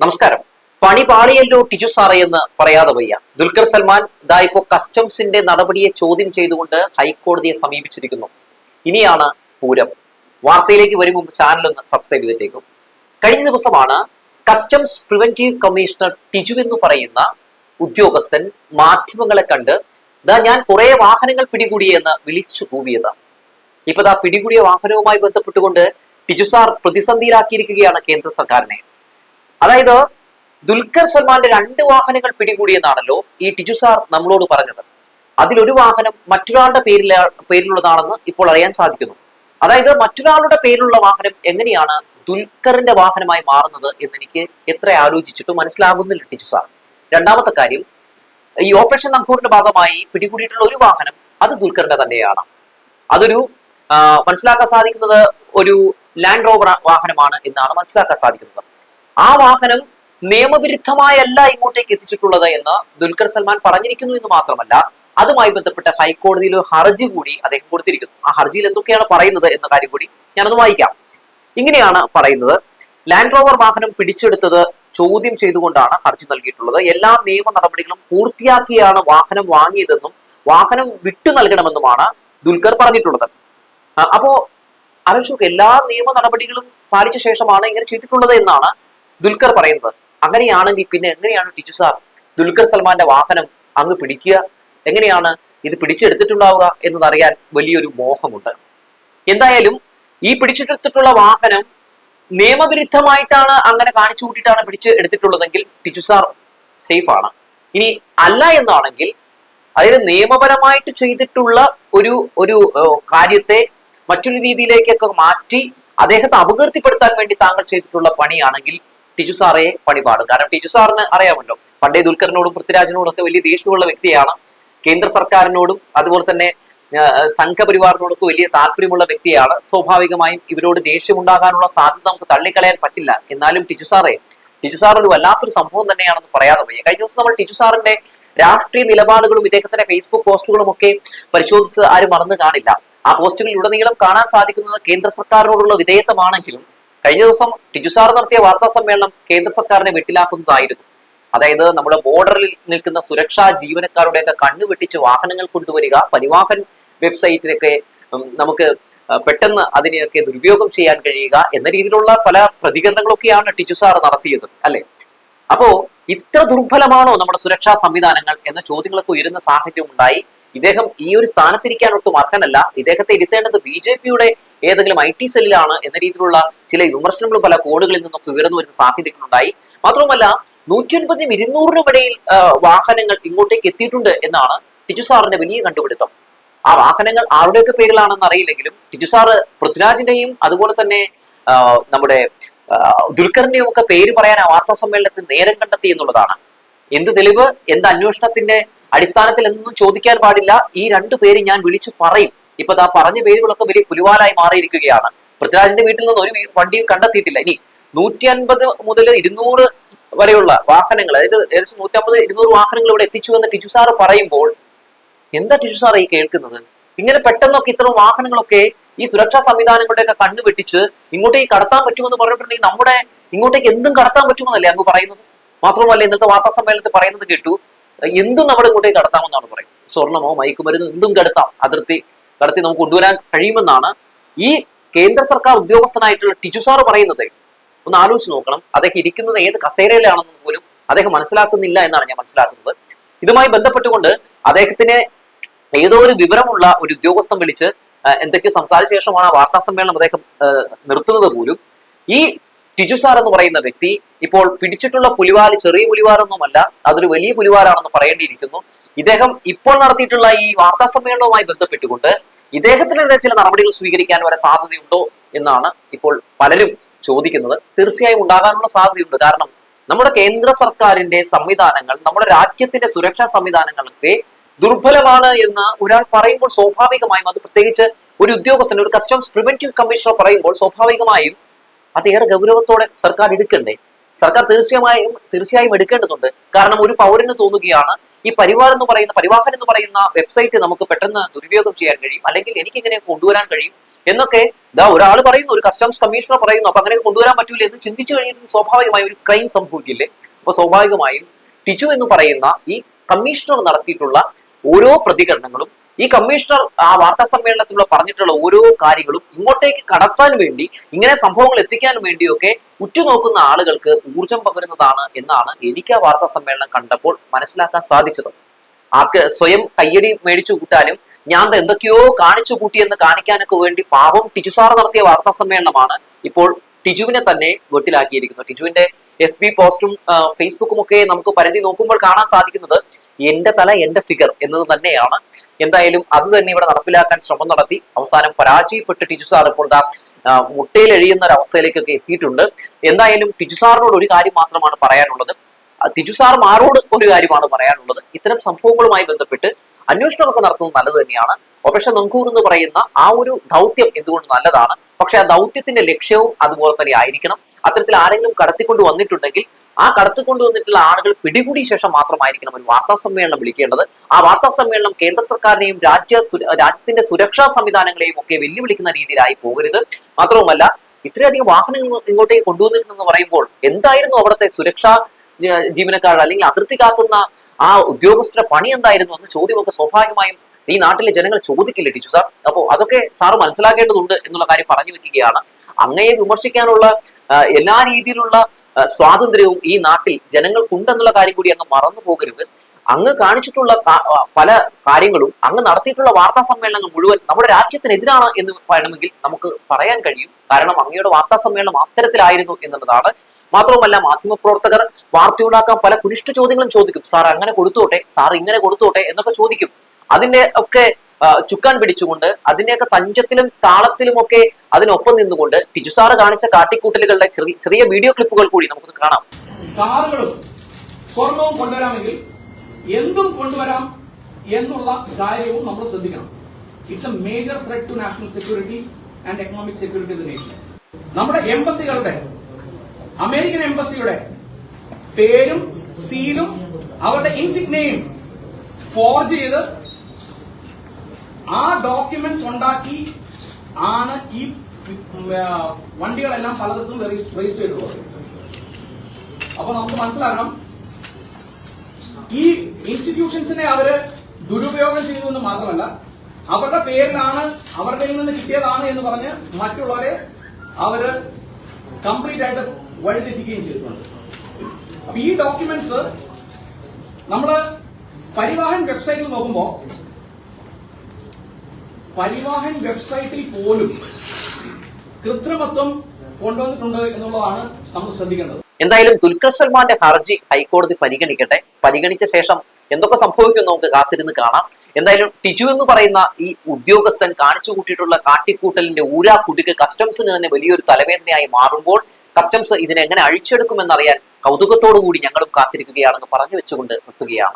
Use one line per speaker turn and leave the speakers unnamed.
നമസ്കാരം. പണി പാളിയല്ലോ ടിജു സാറേ എന്ന് പറയാതെ വയ്യ. ദുൽഖർ സൽമാൻ ദാ ഇപ്പോ കസ്റ്റംസിന്റെ നടപടിയെ ചോദ്യം ചെയ്തുകൊണ്ട് ഹൈക്കോടതിയെ സമീപിച്ചിരിക്കുന്നു. ഇനിയാണ് പൂരം. വാർത്തയിലേക്ക് വരും മുമ്പ് ചാനൽ ഒന്ന് സബ്സ്ക്രൈബ് ചെയ്തേക്കും. കഴിഞ്ഞ ദിവസമാണ് കസ്റ്റംസ് പ്രിവെന്റീവ് കമ്മീഷണർ ടിജു എന്ന് പറയുന്ന ഉദ്യോഗസ്ഥൻ മാധ്യമങ്ങളെ കണ്ട് ദാ ഞാൻ കുറെ വാഹനങ്ങൾ പിടികൂടിയെന്ന് വിളിച്ചു കൂവിയത്. ഇപ്പൊ ദാ പിടികൂടിയ വാഹനവുമായി ബന്ധപ്പെട്ടുകൊണ്ട് ടിജു സാർ പ്രതിസന്ധിയിലാക്കിയിരിക്കുകയാണ് കേന്ദ്ര സർക്കാരിനെ. അതായത് ദുൽഖർ സൽമാന്റെ രണ്ട് വാഹനങ്ങൾ പിടികൂടിയെന്നാണല്ലോ ഈ ടിജു സാർ നമ്മളോട് പറഞ്ഞത്. അതിലൊരു വാഹനം മറ്റൊരാളുടെ പേരില പേരിലുള്ളതാണെന്ന് ഇപ്പോൾ അറിയാൻ സാധിക്കുന്നു. അതായത് മറ്റൊരാളുടെ പേരിലുള്ള വാഹനം എങ്ങനെയാണ് ദുൽഖറിന്റെ വാഹനമായി മാറുന്നത് എന്ന് എനിക്ക് എത്ര ആലോചിച്ചിട്ടും മനസ്സിലാകുന്നില്ല ടിജു സാർ. രണ്ടാമത്തെ കാര്യം ഈ ഓപ്പറേഷൻ നംഖൂറിന്റെ ഭാഗമായി പിടികൂടിയിട്ടുള്ള ഒരു വാഹനം അത് ദുൽഖറിന്റെ തന്നെയാണ്. അതൊരു മനസ്സിലാക്കാൻ സാധിക്കുന്നത് ഒരു ലാൻഡ് റോവർ വാഹനമാണ് എന്നാണ് മനസ്സിലാക്കാൻ സാധിക്കുന്നത്. ആ വാഹനം നിയമവിരുദ്ധമായല്ല ഇങ്ങോട്ടേക്ക് എത്തിച്ചിട്ടുള്ളത് എന്ന് ദുൽഖർ സൽമാൻ പറഞ്ഞിരിക്കുന്നു എന്ന് മാത്രമല്ല അതുമായി ബന്ധപ്പെട്ട ഹൈക്കോടതിയിൽ ഒരു ഹർജി കൂടി അദ്ദേഹം കൊടുത്തിരിക്കുന്നു. ആ ഹർജിയിൽ എന്തൊക്കെയാണ് പറയുന്നത് എന്ന കാര്യം കൂടി ഞാനൊന്ന് വായിക്കാം. ഇങ്ങനെയാണ് പറയുന്നത്. ലാൻഡ് റോവർ വാഹനം പിടിച്ചെടുത്തത് ചോദ്യം ചെയ്തുകൊണ്ടാണ് ഹർജി നൽകിയിട്ടുള്ളത്. എല്ലാ നിയമ നടപടികളും പൂർത്തിയാക്കിയാണ് വാഹനം വാങ്ങിയതെന്നും വാഹനം വിട്ടു നൽകണമെന്നുമാണ് ദുൽഖർ പറഞ്ഞിട്ടുള്ളത്. അപ്പോ ആലോചിച്ച് എല്ലാ നിയമ നടപടികളും പാലിച്ച ശേഷമാണ് ഇങ്ങനെ ചെയ്തിട്ടുള്ളത് എന്നാണ് ദുൽഖർ പറയുന്നത്. അങ്ങനെയാണെങ്കിൽ പിന്നെ എങ്ങനെയാണ് ടിജു സാർ ദുൽഖർ സൽമാന്റെ വാഹനം അങ്ങ് പിടിക്കുക? എങ്ങനെയാണ് ഇത് പിടിച്ചെടുത്തിട്ടുണ്ടാവുക എന്നതറിയാൻ വലിയൊരു മോഹമുണ്ട്. എന്തായാലും ഈ പിടിച്ചെടുത്തിട്ടുള്ള വാഹനം നിയമവിരുദ്ധമായിട്ടാണ് അങ്ങനെ കാണിച്ചു കൂട്ടിയിട്ടാണ് പിടിച്ച് എടുത്തിട്ടുള്ളതെങ്കിൽ ടിജു സാർ സേഫ് ആണ്. ഇനി അല്ല എന്നാണെങ്കിൽ അതായത് നിയമപരമായിട്ട് ചെയ്തിട്ടുള്ള ഒരു ഒരു കാര്യത്തെ മറ്റൊരു രീതിയിലേക്കൊക്കെ മാറ്റി അദ്ദേഹത്തെ അപകീർത്തിപ്പെടുത്താൻ വേണ്ടി താങ്കൾ ചെയ്തിട്ടുള്ള പണിയാണെങ്കിൽ ടിജു സാറേ പണിപാടും. കാരണം ടിജു സാറിന് അറിയാമല്ലോ പണ്ടേ ദുൽഖറിനോടും പൃഥ്വിരാജിനോടും ഒക്കെ വലിയ ദേഷ്യമുള്ള വ്യക്തിയാണ്. കേന്ദ്ര സർക്കാരിനോടും അതുപോലെ തന്നെ സംഘപരിവാറിനോടൊക്കെ വലിയ താല്പര്യമുള്ള വ്യക്തിയാണ്. സ്വാഭാവികമായും ഇവരോട് ദേഷ്യമുണ്ടാകാനുള്ള സാധ്യത നമുക്ക് തള്ളിക്കളയാൻ പറ്റില്ല. എന്നാലും ടിജു സാറേ ടിജു സാർ ഒരു വല്ലാത്തൊരു സംഭവം തന്നെയാണെന്ന് പറയാതെ വയ്യ കഴിഞ്ഞ ദിവസം നമ്മൾ ടിജു സാറിന്റെ രാഷ്ട്രീയ നിലപാടുകളും ഇദ്ദേഹത്തിന്റെ ഫേസ്ബുക്ക് പോസ്റ്റുകളും ഒക്കെ പരിശോധിച്ച് ആരും മറന്നു കാണില്ല. ആ പോസ്റ്റുകളിൽ ഉടനീളം കാണാൻ സാധിക്കുന്നത് കേന്ദ്ര സർക്കാരിനോടുള്ള വിധേയത്വമാണെങ്കിലും കഴിഞ്ഞ ദിവസം ടിജു സാർ നടത്തിയ വാർത്താ സമ്മേളനം കേന്ദ്ര സർക്കാരിനെ വെട്ടിലാക്കുന്നതായിരുന്നു. അതായത് നമ്മുടെ ബോർഡറിൽ നിൽക്കുന്ന സുരക്ഷാ ജീവനക്കാരുടെയൊക്കെ കണ്ണു വെട്ടിച്ച് വാഹനങ്ങൾ കൊണ്ടുവരിക പരിവാഹൻ വെബ്സൈറ്റിലൊക്കെ നമുക്ക് പെട്ടെന്ന് അതിനെയൊക്കെ ദുരുപയോഗം ചെയ്യാൻ കഴിയുക എന്ന രീതിയിലുള്ള പല പ്രതികരണങ്ങളൊക്കെയാണ് ടിജു സാർ നടത്തിയത് അല്ലെ? അപ്പോ ഇത്ര ദുർബലമാണോ നമ്മുടെ സുരക്ഷാ സംവിധാനങ്ങൾ എന്ന ചോദ്യങ്ങളൊക്കെ ഉയരുന്ന സാഹചര്യം ഉണ്ടായി ഇദ്ദേഹം ഈ ഒരു സ്ഥാനത്തിരിക്കാൻ ഒട്ടും അർഹനല്ല. ഇദ്ദേഹത്തെ ഇരുത്തേണ്ടത് ബി ജെ പിയുടെ ഏതെങ്കിലും ഐ ടി സെല്ലിലാണ് എന്ന രീതിയിലുള്ള ചില വിമർശനങ്ങൾ പല കോണുകളിൽ നിന്നൊക്കെ ഉയർന്നു വരുന്ന സാഹചര്യങ്ങളുണ്ടായി. മാത്രവുമല്ല നൂറ്റി അൻപതിനും ഇരുന്നൂറിനും ഇടയിൽ വാഹനങ്ങൾ ഇങ്ങോട്ടേക്ക് എത്തിയിട്ടുണ്ട് എന്നാണ് ടിജു സാറിന്റെ വലിയ കണ്ടുപിടുത്തം. ആ വാഹനങ്ങൾ ആരുടെയൊക്കെ പേരിലാണെന്ന് അറിയില്ലെങ്കിലും ടിജു സാറ് പൃഥ്വിരാജിന്റെയും അതുപോലെ തന്നെ നമ്മുടെ ദുൽഖറിന്റെയും ഒക്കെ പേര് പറയാൻ ആ വാർത്താ സമ്മേളനത്തിൽ നേരം കണ്ടെത്തി എന്നുള്ളതാണ്. എന്ത് തെളിവ് എന്ത് അന്വേഷണത്തിന്റെ അടിസ്ഥാനത്തിൽ എന്നൊന്നും ചോദിക്കാൻ പാടില്ല. ഈ രണ്ടു പേര് ഞാൻ വിളിച്ചു പറയും. ഇപ്പൊ ആ പറഞ്ഞ പേരുകളൊക്കെ വലിയ പുലിവാലായി മാറിയിരിക്കുകയാണ്. പൃഥ്വിരാജിന്റെ വീട്ടിൽ നിന്ന് ഒരു വണ്ടിയും കണ്ടെത്തിയിട്ടില്ല. ഇനി നൂറ്റി അൻപത് മുതൽ ഇരുന്നൂറ് വരെയുള്ള വാഹനങ്ങൾ അതായത് ഏകദേശം നൂറ്റമ്പത് ഇരുന്നൂറ് വാഹനങ്ങൾ ഇവിടെ എത്തിച്ചു എന്ന് ടിജു സാറ് പറയുമ്പോൾ എന്താ ടിജു സാർ ഈ കേൾക്കുന്നത്? ഇങ്ങനെ പെട്ടെന്നൊക്കെ ഇത്തരം വാഹനങ്ങളൊക്കെ ഈ സുരക്ഷാ സംവിധാനങ്ങളുടെയൊക്കെ കണ്ണു വെട്ടിച്ച് ഇങ്ങോട്ടേക്ക് കടത്താൻ പറ്റുമെന്ന് പറഞ്ഞിട്ടുണ്ടെങ്കിൽ നമ്മുടെ ഇങ്ങോട്ടേക്ക് എന്തും കടത്താൻ പറ്റുമെന്നല്ലേ അങ്ങ് പറയുന്നത്? മാത്രമല്ല ഇന്നത്തെ വാർത്താ സമ്മേളനത്തിൽ പറയുന്നത് കേട്ടു എന്തും നമ്മുടെ ഇങ്ങോട്ടേക്ക് കടത്താമെന്നാണ് പറയുന്നത്. സ്വർണമോ മയക്കുമരുന്നോ എന്തും കടത്താം അതിർത്തി കടത്തി നമുക്ക് കൊണ്ടുവരാൻ കഴിയുമെന്നാണ് ഈ കേന്ദ്ര സർക്കാർ ഉദ്യോഗസ്ഥനായിട്ടുള്ള ടിജു സാർ പറയുന്നത്. ഒന്ന് ആലോചിച്ച് നോക്കണം. അദ്ദേഹം ഇരിക്കുന്നത് ഏത് കസേരയിലാണെന്ന് പോലും അദ്ദേഹം മനസ്സിലാക്കുന്നില്ല എന്നാണ് ഞാൻ മനസ്സിലാക്കുന്നത്. ഇതുമായി ബന്ധപ്പെട്ടുകൊണ്ട് അദ്ദേഹത്തിന് ഏതോ ഒരു വിവരമുള്ള ഒരു ഉദ്യോഗസ്ഥൻ വിളിച്ച് എന്തൊക്കെയോ സംസാരിച്ച ശേഷമാണ് ആ വാർത്താ സമ്മേളനം അദ്ദേഹം നിർത്തുന്നത് പോലും. ഈ ടിജു സാർ എന്ന് പറയുന്ന വ്യക്തി ഇപ്പോൾ പിടിച്ചിട്ടുള്ള പുലിവാൽ ചെറിയ പുലിവാലൊന്നുമല്ല അതൊരു വലിയ പുലിവാലാണെന്ന് പറയേണ്ടിയിരിക്കുന്നു. ഇദ്ദേഹം ഇപ്പോൾ നടത്തിയിട്ടുള്ള ഈ വാർത്താ സമ്മേളനവുമായി ബന്ധപ്പെട്ടുകൊണ്ട് ഇദ്ദേഹത്തിനെതിരെ ചില നടപടികൾ സ്വീകരിക്കാൻ വരെ സാധ്യതയുണ്ടോ എന്നാണ് ഇപ്പോൾ പലരും ചോദിക്കുന്നത്. തീർച്ചയായും ഉണ്ടാകാനുള്ള സാധ്യതയുണ്ട്. കാരണം നമ്മുടെ കേന്ദ്ര സർക്കാരിന്റെ സംവിധാനങ്ങൾ നമ്മുടെ രാജ്യത്തിന്റെ സുരക്ഷാ സംവിധാനങ്ങളൊക്കെ ദുർബലമാണ് എന്ന് ഒരാൾ പറയുമ്പോൾ സ്വാഭാവികമായും അത് പ്രത്യേകിച്ച് ഒരു ഉദ്യോഗസ്ഥൻ ഒരു കസ്റ്റംസ് പ്രിവെന്റീവ് കമ്മീഷണർ പറയുമ്പോൾ സ്വാഭാവികമായും അതേറെ ഗൗരവത്തോടെ സർക്കാർ എടുക്കണ്ടേ? സർക്കാർ തീർച്ചയായും തീർച്ചയായും എടുക്കേണ്ടതുണ്ട്. കാരണം ഒരു പൗരന് തോന്നുകയാണ് ഈ പരിവാർ എന്ന് പറയുന്ന പരിവാഹൻ എന്ന് പറയുന്ന വെബ്സൈറ്റ് നമുക്ക് പെട്ടെന്ന് ദുരുപയോഗം ചെയ്യാൻ കഴിയും. അല്ലെങ്കിൽ എനിക്ക് ഇങ്ങനെ കൊണ്ടുവരാൻ കഴിയും എന്നൊക്കെ ഇതാ ഒരാൾ പറയുന്നു ഒരു കസ്റ്റംസ് കമ്മീഷണർ പറയുന്നു. അപ്പൊ അങ്ങനെ കൊണ്ടുവരാൻ പറ്റൂല എന്ന് ചിന്തിച്ചു കഴിഞ്ഞിട്ട് സ്വാഭാവികമായും ഒരു ക്രൈം സംഭവിക്കില്ലേ? അപ്പൊ സ്വാഭാവികമായും ടിജു എന്ന് പറയുന്ന ഈ കമ്മീഷണർ നടത്തിയിട്ടുള്ള ഓരോ പ്രതികരണങ്ങളും ഈ കമ്മീഷണർ ആ വാർത്താ സമ്മേളനത്തിലൂടെ പറഞ്ഞിട്ടുള്ള ഓരോ കാര്യങ്ങളും ഇങ്ങോട്ടേക്ക് കടത്താൻ വേണ്ടി ഇങ്ങനെ സംഭവങ്ങൾ എത്തിക്കാൻ വേണ്ടിയൊക്കെ ഉറ്റുനോക്കുന്ന ആളുകൾക്ക് ഊർജം പകരുന്നതാണ് എന്നാണ് എനിക്ക് ആ വാർത്താ സമ്മേളനം കണ്ടപ്പോൾ മനസ്സിലാക്കാൻ സാധിച്ചത്. ആർക്ക് സ്വയം കയ്യടി മേടിച്ചു കൂട്ടാനും ഞാൻ എന്തൊക്കെയോ കാണിച്ചു കൂട്ടിയെന്ന് കാണിക്കാനൊക്കെ വേണ്ടി പാവം ടിജു സാർ നടത്തിയ വാർത്താ സമ്മേളനമാണ് ഇപ്പോൾ ടിജുവിനെ തന്നെ വെട്ടിലാക്കിയിരിക്കുന്നത്. ടിജുവിന്റെ എഫ് ബി പോസ്റ്റും ഫേസ്ബുക്കും ഒക്കെ നമുക്ക് പരിധി നോക്കുമ്പോൾ കാണാൻ സാധിക്കുന്നത് എന്റെ തല എന്റെ ഫിഗർ എന്നത് തന്നെയാണ്. എന്തായാലും അത് തന്നെ ഇവിടെ നടപ്പിലാക്കാൻ ശ്രമം നടത്തി. അവസാനം പരാജയപ്പെട്ട് ടിജു സാർ ഇപ്പോൾ മുട്ടയിൽ എഴിയുന്ന ഒരു അവസ്ഥയിലേക്കൊക്കെ എത്തിയിട്ടുണ്ട്. എന്തായാലും ടിജു സാറിനോട് ഒരു കാര്യം മാത്രമാണ് പറയാനുള്ളത്. ടിജു മാറോട് ഒരു കാര്യമാണ് പറയാനുള്ളത്. ഇത്തരം സംഭവങ്ങളുമായി ബന്ധപ്പെട്ട് അന്വേഷണമൊക്കെ നടത്തുന്നത് നല്ലത് തന്നെയാണ്. ഓപ്പറേഷൻ നങ്കൂർ എന്ന് പറയുന്ന ആ ഒരു ദൗത്യം എന്തുകൊണ്ട് നല്ലതാണ്? പക്ഷെ ആ ദൗത്യത്തിന്റെ ലക്ഷ്യവും അതുപോലെ തന്നെ ആയിരിക്കണം. അത്തരത്തിൽ ആരെങ്കിലും കടത്തിക്കൊണ്ട് വന്നിട്ടുണ്ടെങ്കിൽ ആ കടത്തിക്കൊണ്ട് വന്നിട്ടുള്ള ആളുകൾ പിടികൂടിയ ശേഷം മാത്രമായിരിക്കണം ഒരു വാർത്താ സമ്മേളനം വിളിക്കേണ്ടത്. ആ വാർത്താ സമ്മേളനം കേന്ദ്ര സർക്കാരിനെയും രാജ്യ രാജ്യത്തിന്റെ സുരക്ഷാ സംവിധാനങ്ങളെയും ഒക്കെ വെല്ലുവിളിക്കുന്ന രീതിയിലായി പോകരുത്. മാത്രവുമല്ല ഇത്രയധികം വാഹനങ്ങൾ ഇങ്ങോട്ടേക്ക് കൊണ്ടുവന്നിട്ടുണ്ടെന്ന് പറയുമ്പോൾ എന്തായിരുന്നു അവിടുത്തെ സുരക്ഷാ ജീവനക്കാർ അല്ലെങ്കിൽ അതിർത്തി കാക്കുന്ന ആ ഉദ്യോഗസ്ഥരുടെ പണി എന്തായിരുന്നു എന്ന് ചോദ്യമൊക്കെ സ്വാഭാവികമായും ഈ നാട്ടിലെ ജനങ്ങൾ ചോദിക്കില്ല ടീച്ചു സാർ. അപ്പോൾ അതൊക്കെ സാറ് മനസ്സിലാക്കേണ്ടതുണ്ട് എന്നുള്ള കാര്യം പറഞ്ഞു വെക്കുകയാണ്. അങ്ങയെ വിമർശിക്കാനുള്ള എല്ലാ രീതിയിലുള്ള സ്വാതന്ത്ര്യവും ഈ നാട്ടിൽ ജനങ്ങൾക്കുണ്ടെന്നുള്ള കാര്യം കൂടി അങ്ങ് മറന്നു പോകരുത്. അങ്ങ് കാണിച്ചിട്ടുള്ള പല കാര്യങ്ങളും അങ്ങ് നടത്തിയിട്ടുള്ള വാർത്താ സമ്മേളനങ്ങൾ മുഴുവൻ നമ്മുടെ രാജ്യത്തിനെതിരാണ് എന്ന് വേണമെങ്കിൽ നമുക്ക് പറയാൻ കഴിയും. കാരണം അങ്ങയുടെ വാർത്താ സമ്മേളനം അത്തരത്തിലായിരുന്നു എന്നുള്ളതാണ്. മാത്രവുമല്ല മാധ്യമപ്രവർത്തകർ വാർത്തയുണ്ടാക്കാൻ പല കുനിഷ്ഠ ചോദ്യങ്ങളും ചോദിക്കും. സാർ അങ്ങനെ കൊടുത്തോട്ടെ? സാർ ഇങ്ങനെ കൊടുത്തോട്ടെ? എന്നൊക്കെ ചോദിക്കും. അതിന്റെ ഒക്കെ ചുക്കാൻ പിടിച്ചുകൊണ്ട് അതിന്റെയൊക്കെ തഞ്ചത്തിലും താളത്തിലുമൊക്കെ അതിനൊപ്പം നിന്നുകൊണ്ട് ടിജു സാറ് കാണിച്ച കാട്ടിക്കൂട്ടലുകളുടെ ചെറിയ വീഡിയോ ക്ലിപ്പുകൾ കൂടി നമുക്ക് കാണാം.
സ്വർണവും കൊണ്ടുവരാമെങ്കിൽ എന്തും കൊണ്ടുവരാം എന്നുള്ള കാര്യവും നമ്മൾ ശ്രദ്ധിക്കണം. It's a major threat to national security and economic security the nation നമ്മുടെ എംബസികളുടെ അമേരിക്കൻ എംബസിയുടെ പേരും സീലും അവരുടെ ഇൻസിഗ്നയും ഫോർജ് ചെയ്ത് ആ ഡോക്യുമെന്റ്സ് ഉണ്ടാക്കി ആണ് ഈ വണ്ടികളെല്ലാം പലതും രജിസ്റ്റർ ചെയ്തിട്ടുള്ളത്. അപ്പൊ നമുക്ക് മനസ്സിലാക്കണം ഈ ഇൻസ്റ്റിറ്റ്യൂഷൻസിനെ അവർ ദുരുപയോഗം ചെയ്തു എന്ന് മാത്രമല്ല അവരുടെ പേരിലാണ് അവരുടെ നിന്ന് കിട്ടിയതാണ് എന്ന് പറഞ്ഞ് മറ്റുള്ളവരെ അവർ കംപ്ലീറ്റ് ആയിട്ട് വഴിതെറ്റിക്കുകയും ചെയ്തിട്ടുണ്ട്. അപ്പൊ ഈ ഡോക്യുമെന്റ്സ് നമ്മൾ പരിവാഹൻ വെബ്സൈറ്റിൽ നോക്കുമ്പോ പരിവാഹൻ വെബ്സൈറ്റിൽ പോലും കൃത്രിമത്വം കൊണ്ടുവന്നിട്ടുണ്ട് എന്നുള്ളതാണ് നമ്മൾ ശ്രദ്ധിക്കേണ്ടത്.
എന്തായാലും ദുൽഖർ സൽമാന്റെ ഹർജി ഹൈക്കോടതി പരിഗണിക്കട്ടെ. പരിഗണിച്ച ശേഷം എന്തൊക്കെ സംഭവിക്കുമെന്ന് നമുക്ക് കാത്തിരുന്ന് കാണാം. എന്തായാലും ടിജു എന്ന് പറയുന്ന ഈ ഉദ്യോഗസ്ഥൻ കാണിച്ചു കൂട്ടിയിട്ടുള്ള കാട്ടിക്കൂട്ടലിന്റെ ഊരാ കുടുക്ക് കസ്റ്റംസിന് തന്നെ വലിയൊരു തലവേദനയായി മാറുമ്പോൾ കസ്റ്റംസ് ഇതിനെ എങ്ങനെ അഴിച്ചെടുക്കുമെന്നറിയാൻ കൗതുകത്തോടു കൂടി ഞങ്ങളും കാത്തിരിക്കുകയാണെന്ന് പറഞ്ഞു വെച്ചുകൊണ്ട് നിർത്തുകയാണ്.